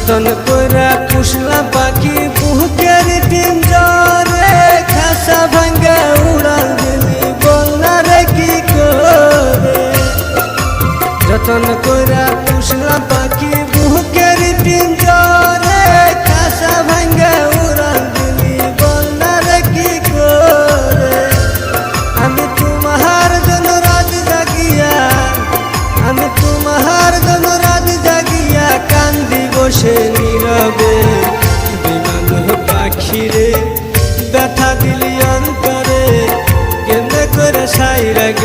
যতন করে পুষলা পাখি বুকের ডিম জরে খাসা ভাঙ্গা উড়াল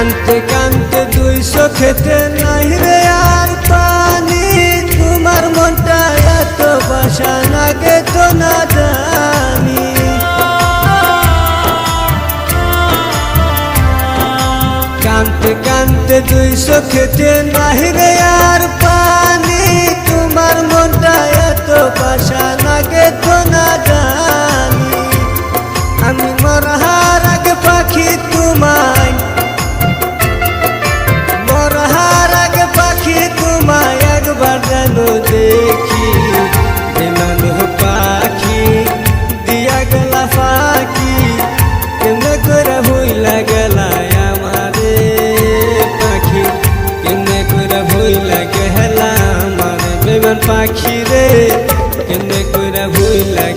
কানতে কানতে দুই খেতে নাই রে আর পানি। তোমার মনটা এত বাসা লাগে তো না জানি। কানতে কানতে দুই খেতে নাই রে আর পাখি রে কেমনে করে হইলা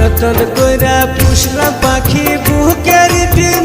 যতন কইরা পুষলাম পাখি বুকের ডিম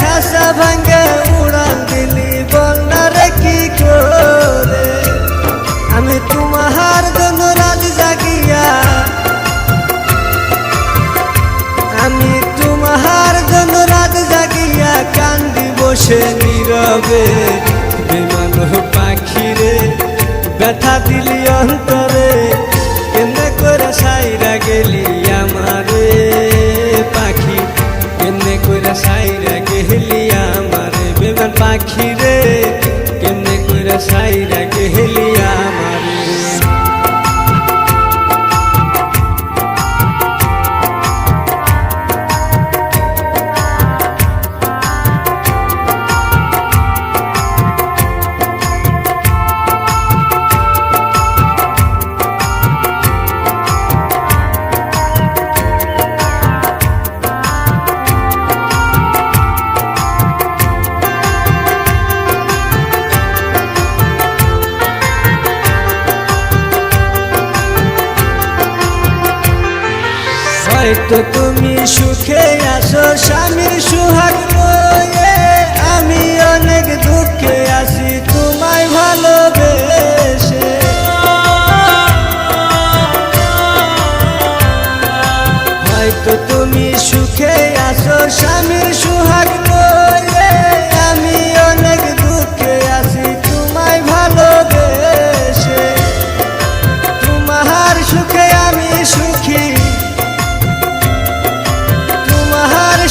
খাসা ভাঙ্গা উড়াল দিলি বলনা কি করে? আমি তোমার জন্য রাত জাগিয়া, আমি তোমার জন্য রাত জাগিয়া কান্দি বসে নীরবে। বিমান পাখিরে ব্যথা দিলি অন্তরে। সাইরা হয়তো তুমি সুখে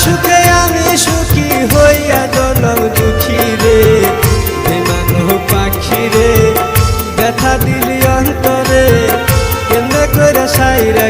সুখে আমি সুখী হইয়া দলম দুঃখী রে। মানু পাখি রে, ব্যথা দিলি অন্তরে। কেন্দ্র করে সাইরা